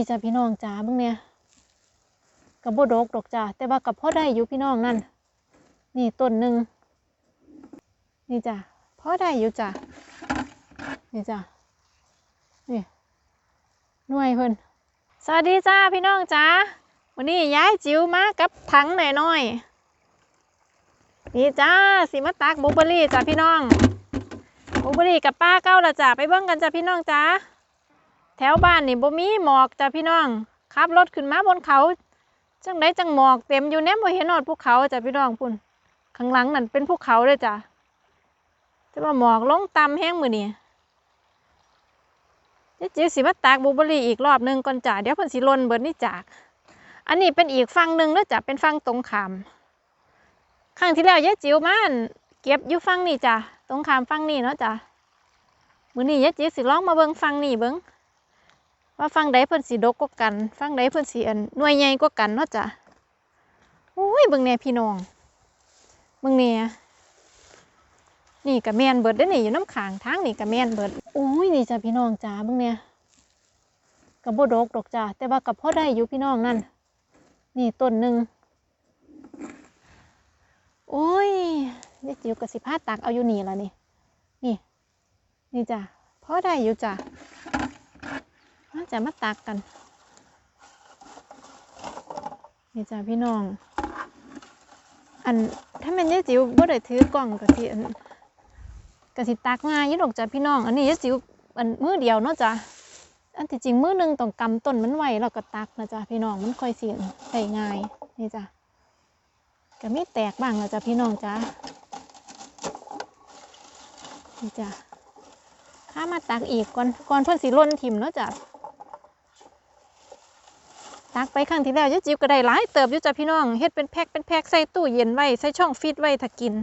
นี่จ้ะพี่น้องจ๋าบึงเนี่ยกับบดกดอกจ้ะแต่ว่ากับพ่อได้อยู่พี่น้องนั่นนี่ต้นหนึ่งนี่จ้ะพ่อได้อยู่จ้ะนี่จ้ะนี่หน่วยเพิ่นสวัสดีจ้าพี่น้องจ๋าวันนี้ย้ายจิ๋วมากับถังหน่อยน้อยนี่จ้าสิมาตักบลูเบอรี่จ้ะพี่น้องบลูเบอรี่กับป้าเก้าละจ้ะไปเบิ่งกันจ้ะพี่น้องจ๋า แถวบ้านนี่บ่มีหมอกจ้ะพี่น้องขับรถขึ้นมาบนเขา จังไดจังหมอกเต็มอยู่แนมบ่เห็นฮอดภูเขาจ้ะพี่น้องพุ่นข้างหลังนั่นเป็นภูเขาเลยจ้ะแต่ว่าหมอกลงต่ำแห้งมือนี้เดี๋ยวจิ๋วสิมาตากบลูเบอรี่อีกรอบหนึ่งก่อนจ้ะเดี๋ยวเพิ่นสิลนเบิดนี่จาก อันนี้เป็นอีกฝั่งหนึ่งแล้วจ้ะเป็นฝั่งตรงขามครั้งที่แล้วยายจิ๋วมาอั่นเก็บอยู่ฝั่งนี้จ้ะตรงขามฝั่งนี้เนาะจ้ะมือนี้ยายจิ๋วสิลองมาเบิ่งฝั่งนี้เบิ่ง ว่าฟังใดเพิ่นสีดกกว่ากัน ฟังใดเพิ่นสีอันหน่วยใหญ่กว่ากันเนาะจ้ะโอ้ยเบิ่งแหน่ยพี่น้องเบิ่งแหน่ยนี่กะแมนเบิดได้นี่อยู่น้ำขางทางนี่กะแมนเบิดโอ้ยนี่จ้ะพี่น้องจ้าเบิ่งแหน่ยกับบ่ดกดอกจ้าแต่ว่ากับพ่อได้อยู่พี่น้องนั่นนี่ต้นหนึ่งโอ้ยเด็กจิ๋วกับสิพาตักเอาอยู่นี่ละนี่ นี่ นี่จ้ะพ่อได้อยู่จ้ะ มาจะมาตักกัน นี่จ้าพี่น้อง อันถ้าแมันยายจิ๋วบ่ได้ถือกล่องก็สิอันก็สิตักง่ายยี่ดอกจ้าพี่น้อง อันนี้ยายจิ๋วอันมือเดียวเนาะจ้ะอันที่จริงมือหนึงต้องกำต้นมันไว้แล้วก็ตักนะจ้ะพี่น้องมันค่อยเสิได้ง่ายนี่จ้ะก็มีแตกบ้างนะจ้ะพี่น้องจ้านี่จ้ะข้ามาตักอีกก่อนก่อนเพื่อนสิล่นถิ่มเนาะจ้ะ ตักไปครั้งที่แล้วยายจิ๋วก็ได้หลายเติบยู่จ้ะพี่น้องเฮ็ดเป็นแพ็คเป็นแพ็คใส่ตู้เย็นไว้ใส่ช่องฟิตไว้ถ้ากิน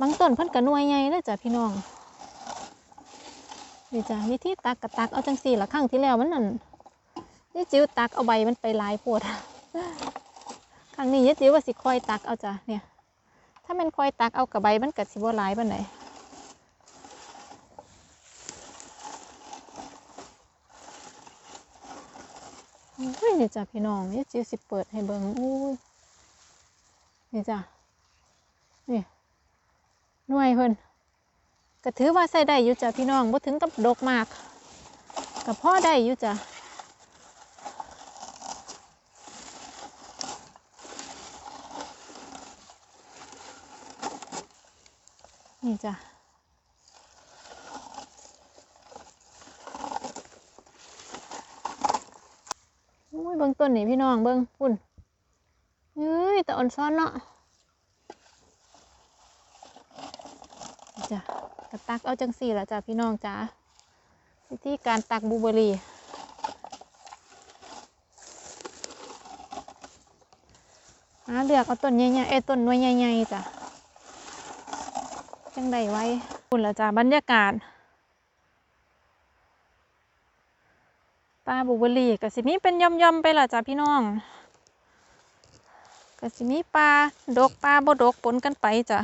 บางต้นเพิ่นก็หน่วยใหญ่เลยจ้ะพี่น้องนี่จ้ะวิธีตักกับตักเอาจังสี่ละครั้งที่แล้วมันนั่นยายจิ๋วตักเอาใบมันไปหลายโพดครั้งนี้ยายจิ๋วว่าสิคอยตักเอาจ้ะเนี่ย ถ้ามันคอยตักเอากับใบมันก็สิบ่หลายปานใด อุ้ยนี่จ้ะพี่น้องนี่จิ๋วสิเปิดให้เบิ่งอุ้ยนี่จ้ะนี่หน่วยเพิ่นก็ถือว่าใส่ได้อยู่จ้ะพี่น้องบ่ถึงกับดกมากกับพ่อได้อยู่จ้ะนี่จ้ะ เบิ่งต้นนี่พี่น้องเบิ่งปุ่นเฮ้ยแต่อ่อนซ้อนเนาะจ้ะกระตักเอาจังสี่ละจ้ะพี่น้องจ้าวิธีการตักบูเบอรี่หาเลือกเอาต้นใหญ่ๆเอ้ต้นน่วยใหญ่ๆจ้ะจังใดไว้ปุ่นละจ้ะบรรยากาศ ปลาบูเบอรี่ก็สิมีเป็นย่อมๆไปล่ะจ้ะพี่น้องก็สิมีปลาดกปลาบ่ดกปนกันไปจ้ะ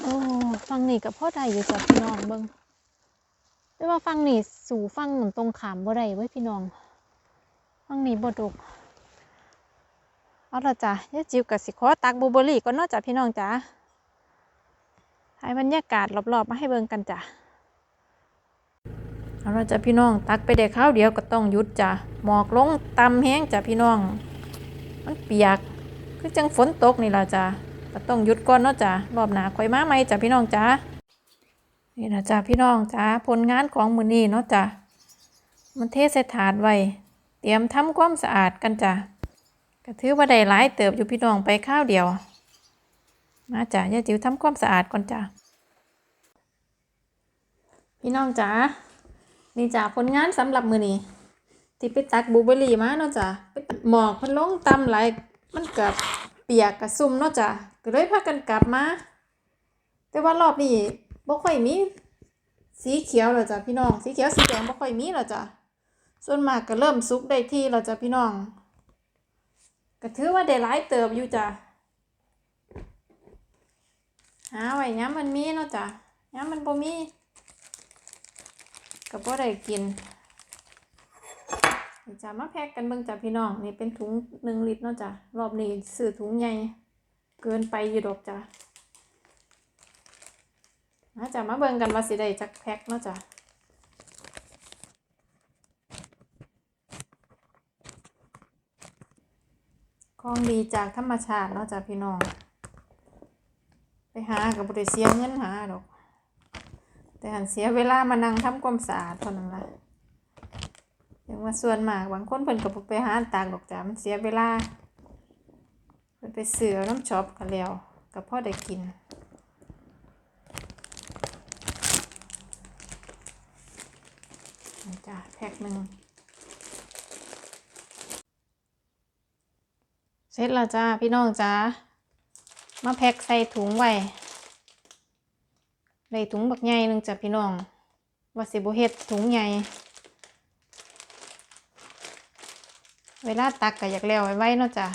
โอ้ฟังนี่กับพ่อได้อยู่จ้ะพี่น้องเบิ่งแต่ว่าฟังนี่สู่ฟังหนุนตรงขามบ่ได้ไว้พี่น้อง ฟังนี่บ่ดกเอาละจ้ะยายจิวกับสิขอตักบูเบอรี่ก่อนเนาจ้ะพี่น้องจ้ะให้บรรยากาศรอบๆมาให้เบิ่งกันจ้ะ เอาละจ้ะพี่น้อง ตักไปได้ข้าวเดียวก็ต้องหยุดจ้ะหมอกลงตำแห้งจ้ะพี่น้อง มันเปียกคือจังฝนตกนี่ล่ะจ้ะก็ต้องหยุดก่อนเนาะจ้ะรอบหนาค่อยมาใหม่จ้ะพี่น้องจ้ะนี่นะจ้ะพี่น้องจ้ะผลงานของมือนี้เนาะจ้ะมันเทใส่ถาดไว้เตรียมทำความสะอาดกันจ้ะก็ถือว่าได้หลายเติบอยู่พี่น้องไปข้าวเดียว มาจ้ะย่าจิ๋วทำความสะอาดก่อนจ้ะพี่น้องจ้ะ นี่จ้ะผลงานสำหรับมือนี้ที่ไปตักบลูเบอร์รี่มาเนาะจ้ะไปตัดหมอกมันลงต่ำหลายมันเกับเปียกกับซุ่มเนาะจ้ะก็เลยพากันกลับมา แต่ว่ารอบนี้บ่ค่อยมี สีเขียวแล้วจ้ะพี่น้อง สีเขียวสีแดงบ่ค่อยมีแล้วจ้ะส่วนมากก็เริ่มสุกได้ที่แล้วจ้ะพี่น้องก็ถือว่าได้หลายเติบอยู่จ้ะหาไว้ย้ำมันมีเนาะจ้ะย้ำมันบ่มี ก็บ่ได้กินจะมาแพ็กกันเบิ่งจ้ะพี่น้อง นี่เป็นถุงหนึ่งลิตรเนาะจ้ะรอบนี้ซื้อถุงใหญ่เกินไปอยู่ดอกจ้ะมาจ้ะมาเบิ่งกันว่าสิได้จักแพ็คเนาะจ้ะของดีจากธรรมชาติเนาะจ้ะพี่น้อง ไปหากับบริเสียเงินหาดอก แต่หันเสียเวลามานั่งทำความสะอาดเท่านั้นละอย่างว่าส่วนมากบางคนเพิ่นก็บ่ไปหาตากดอกจ้ะมันเสียเวลาเพิ่นไปเสือน้ำช็อปกันแล้วก็พอได้กินจ้ะแพ็คหนึ่งเสร็จแล้วจ้าพี่น้องจ้ามาแพ็คใส่ถุงไว้ ได้ถุงบักใหญ่หนึงจ้ะพี่น้องว่าสิบ่เฮ็ดถุงใหญ่เวลาตักก็อยากแล้วไว้ๆเนาะจ้ะ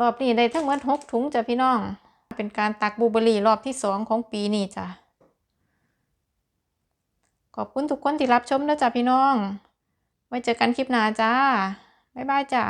รอบนี้ได้ทั้งหมดหกถุงจ้ะพี่น้อง เป็นการตักบูเบอร์รี่รอบที่สองของปีนี้จ้ะขอบคุณทุกคนที่รับชมนะจ้ะพี่น้อง ไว้เจอกันคลิปหน้าจ้า บ๊ายบายจ้ะ